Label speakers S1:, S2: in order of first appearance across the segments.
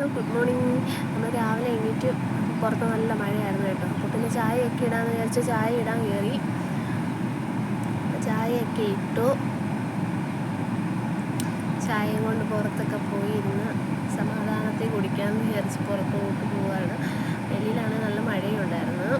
S1: Hello good morning. നമ്മൾ രാവിലെ എണീറ്റ് പുറത്ത് നല്ല മഴയായിരുന്നു കേട്ടോ. അപ്പോൾ പിന്നെ ചായയൊക്കെ ഇടാമെന്ന് വിചാരിച്ച് ചായ ഇടാൻ കയറി ചായയൊക്കെ ഇട്ടു. ചായയും കൊണ്ട് പുറത്തൊക്കെ പോയി ഇന്ന് സമാധാനത്തിൽ കുടിക്കാമെന്ന് വിചാരിച്ച് പുറത്തോട്ട് പോവുകയാണ് വെളിയിലാണ് നല്ല മഴയുണ്ടായിരുന്നു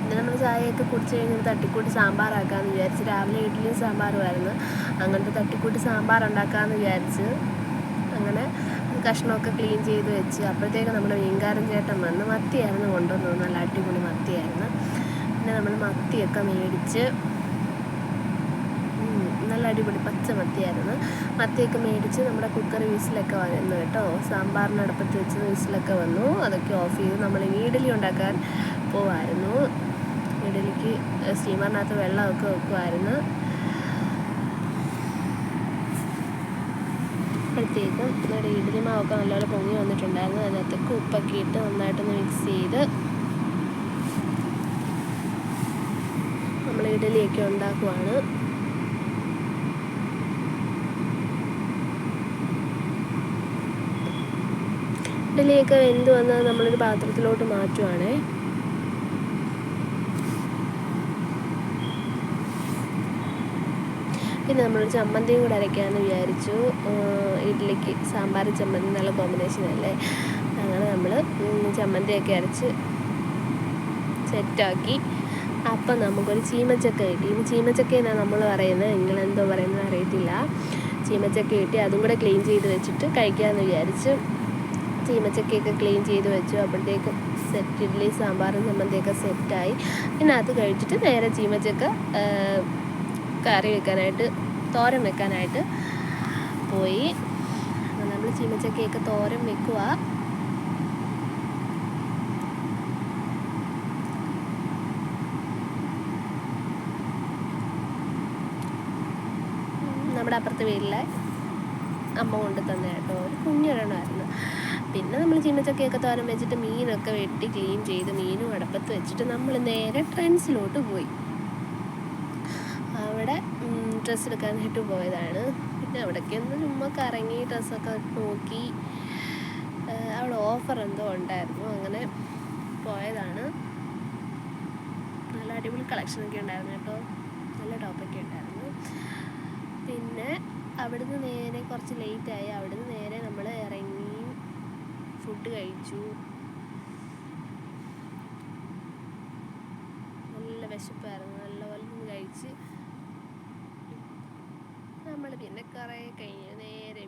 S1: പിന്നെ നമ്മൾ ചായയൊക്കെ കുടിച്ച് കഴിഞ്ഞ് തട്ടിക്കൂട്ടി സാമ്പാറാക്കാമെന്ന് വിചാരിച്ച്. രാവിലെ ഇഡ്ഡലിയും സാമ്പാറുമായിരുന്നു. അങ്ങനത്തെ തട്ടിക്കൂട്ടി സാമ്പാർ ഉണ്ടാക്കാമെന്ന് വിചാരിച്ച് അങ്ങനെ കഷ്ണമൊക്കെ ക്ലീൻ ചെയ്ത് വെച്ച് അപ്പോഴത്തേക്ക് നമ്മുടെ മീൻകാരൻ ചേട്ടൻ വന്ന് മത്തിയായിരുന്നു കൊണ്ടുവന്നത്. നല്ല അടിപൊളി മത്തിയായിരുന്നു. പിന്നെ നമ്മൾ മത്തിയൊക്കെ മേടിച്ച് നല്ല അടിപൊളി പച്ച മത്തിയായിരുന്നു. മത്തിയൊക്കെ മേടിച്ച് നമ്മുടെ കുക്കർ വിസിലൊക്കെ വന്നു കേട്ടോ. സാമ്പാറിന് അടുപ്പത്ത് വെച്ച് വിസിലൊക്കെ വന്നു. അതൊക്കെ ഓഫ് ചെയ്ത് നമ്മൾ ഇനി ഇഡലി ഉണ്ടാക്കാൻ പോവായിരുന്നു. ഇഡലിക്ക് സ്റ്റീമറിനകത്ത് വെള്ളമൊക്കെ വെക്കുമായിരുന്നു അപ്പോഴത്തേക്കും നമ്മുടെ ഇഡലി മാവൊക്കെ നല്ലപോലെ പൊങ്ങി വന്നിട്ടുണ്ടായിരുന്നു. അതിനകത്തേക്ക് ഉപ്പൊക്കെ ഇട്ട് നന്നായിട്ടൊന്ന് മിക്സ് ചെയ്ത് നമ്മൾ ഇഡലിയൊക്കെ ഉണ്ടാക്കുവാണ്. ഇഡലിയൊക്കെ വെന്ത് വന്നാൽ നമ്മളൊരു പാത്രത്തിലോട്ട് മാറ്റുവാണേ. പിന്നെ നമ്മൾ ചമ്മന്തിയും കൂടെ അരയ്ക്കാമെന്ന് വിചാരിച്ചു. ഇഡ്ഡലിക്ക് സാമ്പാർ ചമ്മന്തി നല്ല കോമ്പിനേഷൻ അല്ലേ? അങ്ങനെ നമ്മൾ ചമ്മന്തിയൊക്കെ അരച്ച് സെറ്റാക്കി. അപ്പം നമുക്കൊരു ചീമച്ചക്ക കിട്ടി. ഇനി ചീമച്ചക്ക എന്നാണ് നമ്മൾ പറയുന്നത്? നിങ്ങളെന്തോ പറയുന്നത് അറിയത്തില്ല. ചീമച്ചക്ക കിട്ടി. അതും കൂടെ ക്ലീൻ ചെയ്ത് വെച്ചിട്ട് കഴിക്കാമെന്ന് വിചാരിച്ചു ചീമച്ചക്കയൊക്കെ ക്ലീൻ ചെയ്ത് വെച്ചു. അപ്പോഴത്തേക്കും സെറ്റ് ഇഡ്ഡലി സാമ്പാറും ചമ്മന്തിയൊക്കെ സെറ്റായി പിന്നെ അത് കഴിച്ചിട്ട് നേരെ ചീമച്ചക്ക കറി വെക്കാനായിട്ട് തോരൻ വെക്കാനായിട്ട് പോയി. നമ്മൾ ചീമച്ചക്കയൊക്കെ തോരൻ വെക്കുക നമ്മുടെ അപ്പുറത്തെ വീട്ടിലെ അമ്മ കൊണ്ട് തന്നെ കേട്ടോ. ഒരു കുഞ്ഞൊരെണ്ണമായിരുന്നു. പിന്നെ നമ്മൾ ചീമച്ചക്കയൊക്കെ തോരം വെച്ചിട്ട് മീനൊക്കെ വെട്ടി ക്ലീൻ ചെയ്ത് മീനും അടപ്പത്ത് വെച്ചിട്ട് നമ്മൾ നേരെ ട്രെൻസിലോട്ട് പോയി. ഡ്രസ്സ് എടുക്കാനായിട്ട് പോയതാണ്. പിന്നെ അവിടേക്ക് ഒന്ന് ചുമ്മാ കറങ്ങി ഡ്രസ്സൊക്കെ നോക്കി അവിടെ ഓഫർ എന്തോ ഉണ്ടായിരുന്നു. അങ്ങനെ പോയതാണ്. നല്ല അടിപൊളി കളക്ഷനൊക്കെ ഉണ്ടായിരുന്നു കേട്ടോ. നല്ല ടോപ്പൊക്കെ ഉണ്ടായിരുന്നു. പിന്നെ അവിടുന്ന് നേരെ കുറച്ച് ലേറ്റ് ആയി. അവിടുന്ന് നേരെ നമ്മൾ ഇറങ്ങി ഫുഡ് കഴിച്ചു. നല്ല വിശപ്പായിരുന്നു. നല്ല പോലെ നിന്ന് കഴിച്ച് നമ്മൾ പിന്നെ കുറേ കഴിഞ്ഞ് നേരെ